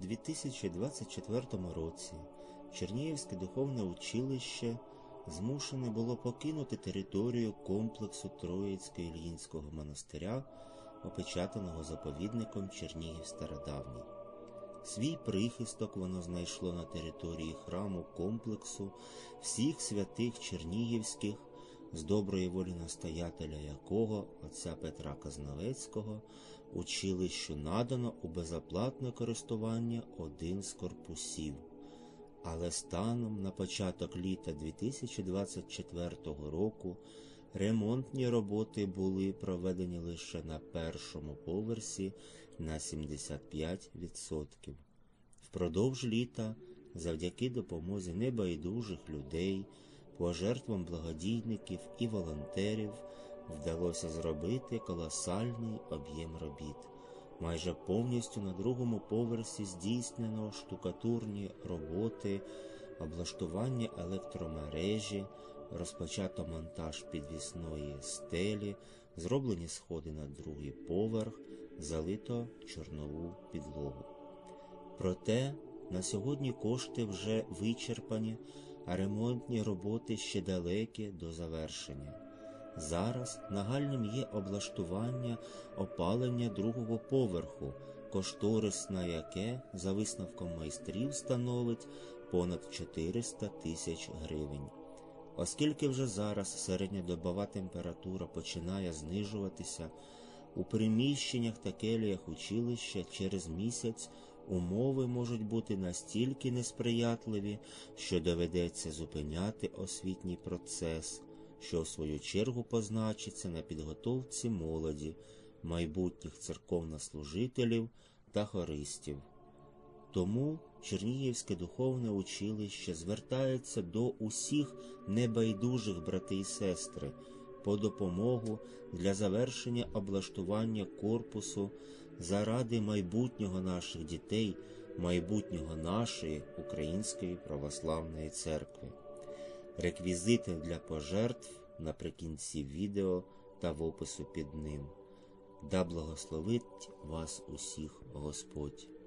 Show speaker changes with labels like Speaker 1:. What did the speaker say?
Speaker 1: 2024 році Чернігівське духовне училище змушене було покинути територію комплексу Троїцького Ільїнського монастиря, опечатаного заповідником Чернігів Стародавній. Свій прихисток воно знайшло на території храму комплексу всіх святих Чернігівських, з доброї волі настоятеля якого, отця Петра Казновецького, училищу надано у безоплатне користування один з корпусів. Але станом на початок літа 2024 року ремонтні роботи були проведені лише на першому поверсі на 75%. Впродовж літа, завдяки допомозі небайдужих людей, пожертвам благодійників і волонтерів, вдалося зробити колосальний об'єм робіт. Майже повністю на другому поверсі здійснено штукатурні роботи, облаштування електромережі, розпочато монтаж підвісної стелі, зроблені сходи на другий поверх, залито чорнову підлогу. Проте на сьогодні кошти вже вичерпані, а ремонтні роботи ще далекі до завершення. Зараз нагальним є облаштування опалення другого поверху, кошторис на яке, за висновком майстрів, становить понад 400 тисяч гривень. Оскільки вже зараз середньодобова температура починає знижуватися, у приміщеннях та келіях училища через місяць умови можуть бути настільки несприятливі, що доведеться зупиняти освітній процес що в свою чергу позначиться на підготовці молоді, майбутніх церковнослужителів та хористів. Тому Чернігівське духовне училище звертається до усіх небайдужих брати і сестри по допомогу для завершення облаштування корпусу заради майбутнього наших дітей, майбутнього нашої Української православної церкви реквізити для пожертв наприкінці відео та в опису під ним. Да благословить вас усіх Господь.